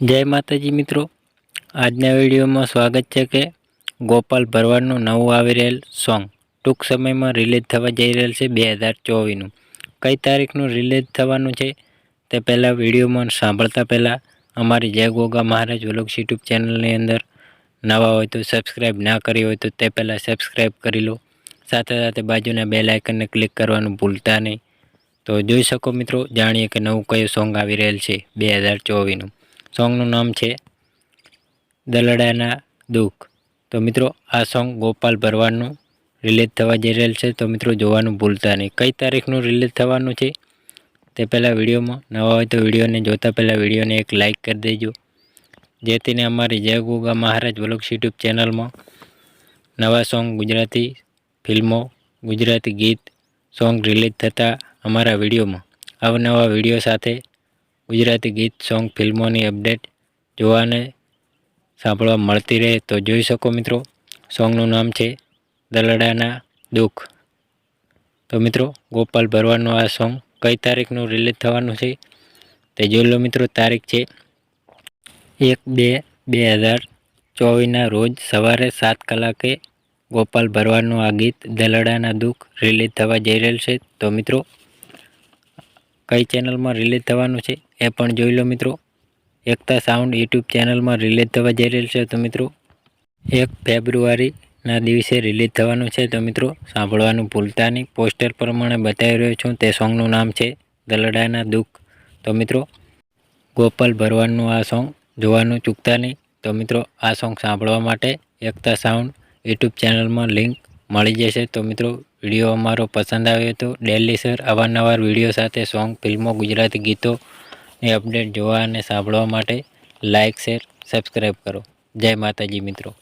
જય માતાજી મિત્રો. આજના વિડીયોમાં સ્વાગત છે કે ગોપાલ ભરવાડનું નવું આવી રહેલ સોંગ ટૂંક સમયમાં રિલીઝ થવા જઈ રહેલ છે બે હજાર ચોવીસનું. કઈ તારીખનું રિલીઝ થવાનું છે તે પહેલાં વિડીયોમાં સાંભળતા પહેલાં અમારી જય ગોગા મહારાજ વ્લોગ્સ યુટ્યુબ ચેનલની અંદર નવા હોય તો સબસ્ક્રાઈબ ના કરી હોય તો તે પહેલાં સબસ્ક્રાઈબ કરી લો. સાથે સાથે બાજુના બે લાઇકનને ક્લિક કરવાનું ભૂલતા નહીં. તો જોઈ શકો મિત્રો, જાણીએ કે નવું કયું સોંગ આવી રહેલ છે બે હજાર ચોવીસનું. સોંગનું નામ છે દલડાના દુઃખ. તો મિત્રો, આ સોંગ ગોપાલ ભરવાડનું રિલીઝ થવા જઈ રહેલ છે. તો મિત્રો, જોવાનું ભૂલતા નહીં. કઈ તારીખનું રિલીઝ થવાનું છે તે પહેલાં વિડીયોમાં નવા હોય તો વિડીયોને જોતા પહેલાં વિડીયોને એક લાઇક કરી દેજો. જેથીને અમારી જય ગોગા મહારાજ વ્લોગ્સ યુટ્યુબ ચેનલમાં નવા સોંગ ગુજરાતી ફિલ્મો, ગુજરાતી ગીત, સોંગ રિલીઝ થતા અમારા વિડીયોમાં. અવનવા વીડિયો સાથે ગુજરાતી ગીત, સોંગ, ફિલ્મોની અપડેટ જોવાને સાંભળવા મળતી રહે તો જોઈ શકો મિત્રો. સોંગનું નામ છે દલડાના દુઃખ. તો મિત્રો, ગોપાલ ભરવાનું આ સોંગ કઈ તારીખનું રિલીઝ થવાનું છે તે જોઈ લો મિત્રો, તારીખ છે એક બે બે હજાર ચોવીસના રોજ સવારે સાત કલાકે ગોપાલ ભરવાડનું આ ગીત દલડાના દુઃખ રિલીઝ થવા જઈ રહેલ છે. તો મિત્રો, કઈ ચેનલમાં રિલીઝ થવાનું છે એ પણ જોઈ લો મિત્રો. એકતા સાઉન્ડ યુટ્યુબ ચેનલમાં રિલીઝ થવા જઈ રહેલ છે તો મિત્રો, એક ફેબ્રુઆરીના દિવસે રિલીઝ થવાનું છે તો મિત્રો, સાંભળવાનું ભૂલતા નહીં. પોસ્ટર પ્રમાણે બતાવી રહ્યો છું. તે સોંગનું નામ છે દલડાના દુઃખ. તો મિત્રો, ગોપાલ ભરવાડનું આ સોંગ જોવાનું ચૂકતા નહીં. તો મિત્રો, આ સોંગ સાંભળવા માટે એકતા સાઉન્ડ યુટ્યુબ ચેનલમાં લિંક મળી જશે. તો મિત્રો, વીડિયો અમારો પસંદ આવ્યો તો ડેલી સર અવારનવાર વીડિયો સાથે સોંગ, ફિલ્મો, ગુજરાતી ગીતોની અપડેટ જોવા અને સાંભળવા માટે લાઇક શેર સબસ્ક્રાઈબ કરો. જય માતાજી મિત્રો.